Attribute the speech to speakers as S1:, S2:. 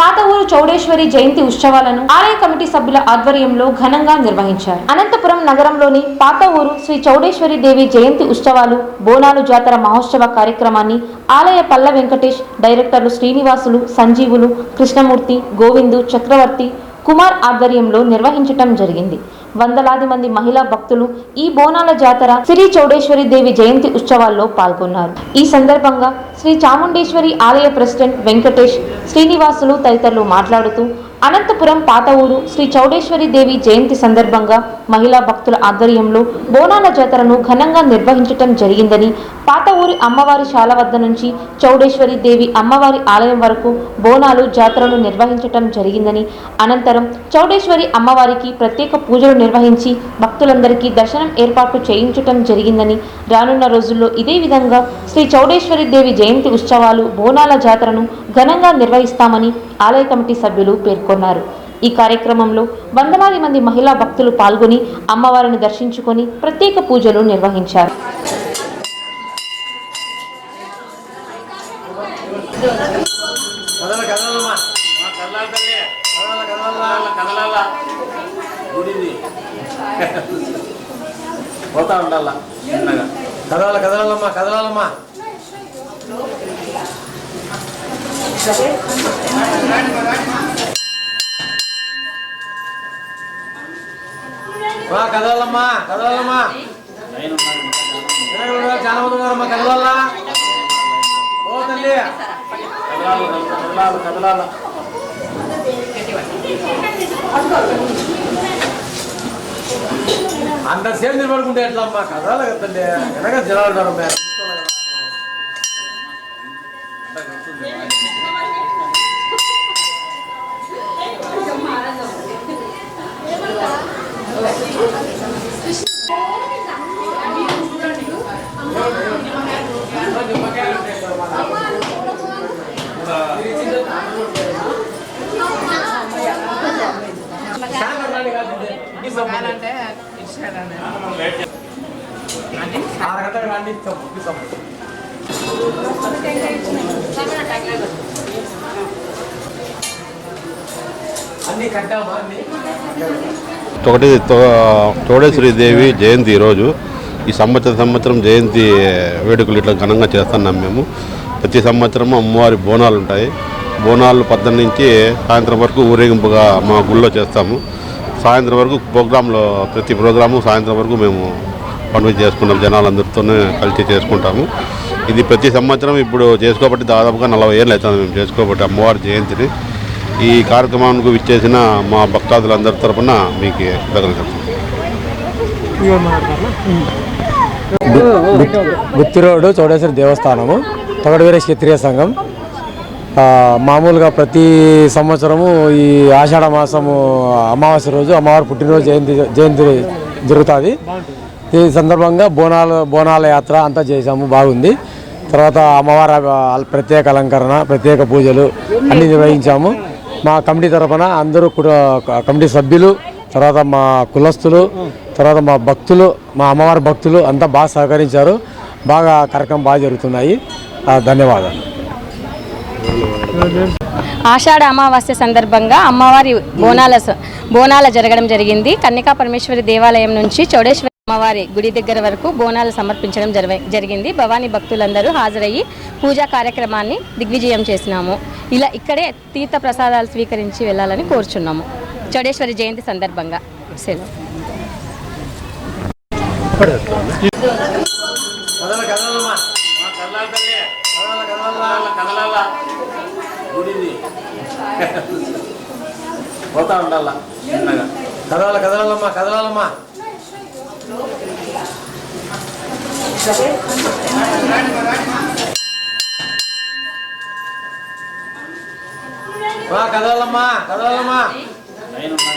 S1: పాత ఊరు చౌడేశ్వరి జయంతి ఉత్సవాలను ఆలయ కమిటీ సభ్యుల ఆధ్వర్యంలో ఘనంగా నిర్వహించారు. అనంతపురం నగరంలోని పాత ఊరు శ్రీ చౌడేశ్వరి దేవి జయంతి ఉత్సవాలు బోనాలు జాతర మహోత్సవ కార్యక్రమాన్ని ఆలయ పల్ల వెంకటేష్ డైరెక్టర్లు శ్రీనివాసులు సంజీవులు కృష్ణమూర్తి గోవిందు చక్రవర్తి కుమార్ ఆధ్వర్యంలో నిర్వహించటం జరిగింది. వందలాది మంది మహిళా భక్తులు ఈ బోనాల జాతర శ్రీ చౌడేశ్వరి దేవి జయంతి ఉత్సవాల్లో పాల్గొన్నారు. ఈ సందర్భంగా శ్రీ చాముండేశ్వరి ఆలయ ప్రెసిడెంట్ వెంకటేష్ శ్రీనివాసులు తదితరులు మాట్లాడుతూ అనంతపురం పాత ఊరు శ్రీ చౌడేశ్వరి దేవి జయంతి సందర్భంగా మహిళా భక్తుల ఆధ్వర్యంలో బోనాల జాతరను ఘనంగా నిర్వహించటం జరిగిందని పాత ఊరి అమ్మవారి శాల వద్ద నుంచి చౌడేశ్వరి దేవి అమ్మవారి ఆలయం వరకు బోనాలు జాతరను నిర్వహించటం జరిగిందని అనంతరం చౌడేశ్వరి అమ్మవారికి ప్రత్యేక పూజలు నిర్వహించి భక్తులందరికీ దర్శనం ఏర్పాటు చేయించటం జరిగిందని రానున్న రోజుల్లో ఇదే విధంగా శ్రీ చౌడేశ్వరి దేవి జయంతి ఉత్సవాలు బోనాల జాతరను ఘనంగా నిర్వహిస్తామని ఆలయ కమిటీ సభ్యులు పేర్కొన్నారు. ఈ కార్యక్రమంలో వందలాది మంది మహిళా భక్తులు పాల్గొని అమ్మవారిని దర్శించుకొని ప్రత్యేక పూజలు నిర్వహించారు.
S2: పోతా ఉండాల?
S3: కదలాల కదలాలమ్మా కదలాలమ్మా. మా కదలమ్మా కదలమ్మా. చాలా మంది ఉన్నారమ్మా కదలాలా? ఓ తల్లి.
S2: కదలాలి కదలాలి.
S3: అంత సేపు నిలబడుకుంటే ఎట్లా అమ్మా కదలాలి కదా తల్లి. వెనక జనాలు అన్ని కట్టామా అన్ని
S4: ఒకటి తో- చౌడేశ్వరి దేవి జయంతి ఈరోజు. ఈ సంవత్సరం సంవత్సరం జయంతి వేడుకలు ఇట్లా ఘనంగా చేస్తున్నాం మేము. ప్రతి సంవత్సరం అమ్మవారి బోనాలు ఉంటాయి బోనాలు పద్దెనిమిది నుంచి సాయంత్రం వరకు ఊరేగింపుగా మా గుళ్ళో చేస్తాము. సాయంత్రం వరకు ప్రోగ్రాంలో ప్రతి ప్రోగ్రాము సాయంత్రం వరకు మేము పండుగ చేసుకుంటాం జనాలందరితోనే కలిసి చేసుకుంటాము. ఇది ప్రతి సంవత్సరం ఇప్పుడు చేసుకోబట్టి దాదాపుగా నలభై ఏళ్ళు అవుతుంది మేము చేసుకోబట్టి అమ్మవారి జయంతిని. ఈ కార్యక్రమానికి విచ్చేసిన మా భక్తాదులందరి తరఫున మీకు కృతజ్ఞతలు
S5: గుత్తిరోడు చౌడేశ్వరి దేవస్థానము తొగడవీర క్షత్రియ సంఘం. మామూలుగా ప్రతి సంవత్సరము ఈ ఆషాఢ మాసము అమావాస్య రోజు అమ్మవారి పుట్టినరోజు జయంతి జయంతి జరుగుతుంది. ఈ సందర్భంగా బోనాలు బోనాల యాత్ర అంతా చేశాము బాగుంది. తర్వాత అమ్మవారి ప్రత్యేక అలంకరణ ప్రత్యేక పూజలు అన్ని నిర్వహించాము. మా కమిటీ తరఫున అందరూ కూడా కమిటీ సభ్యులు తర్వాత మా కులస్తులు తర్వాత మా భక్తులు మా అమ్మవారి భక్తులు అంతా బాగా సహకరించారు. బాగా కార్యక్రమం బాగా జరుగుతున్నాయి. ధన్యవాదాలు.
S6: ఆషాఢ అమావాస్య సందర్భంగా అమ్మవారి బోనాల స- బోనాల జరగడం జరిగింది. కన్నికా పరమేశ్వరి దేవాలయం నుంచి చౌడేశ్వరి అమ్మవారి గుడి దగ్గర వరకు బోనాలు సమర్పించడం జరిగింది. భవానీ భక్తులందరూ హాజరయ్యి పూజా కార్యక్రమాన్ని దిగ్విజయం చేసినాము. ఇలా ఇక్కడే తీర్థ ప్రసాదాలు స్వీకరించి వెళ్ళాలని కోరుచున్నాము. చౌడేశ్వరి జయంతి సందర్భంగా. సెలవు.
S3: కదలమ్మా.
S2: కదలాలి తల్లి. గుడిని. పోతా ఉండాల? చిన్నగా.
S3: కదలాల కదలాలమ్మా కదలాలమ్మా. మా కదలమ్మా కదలమ్మా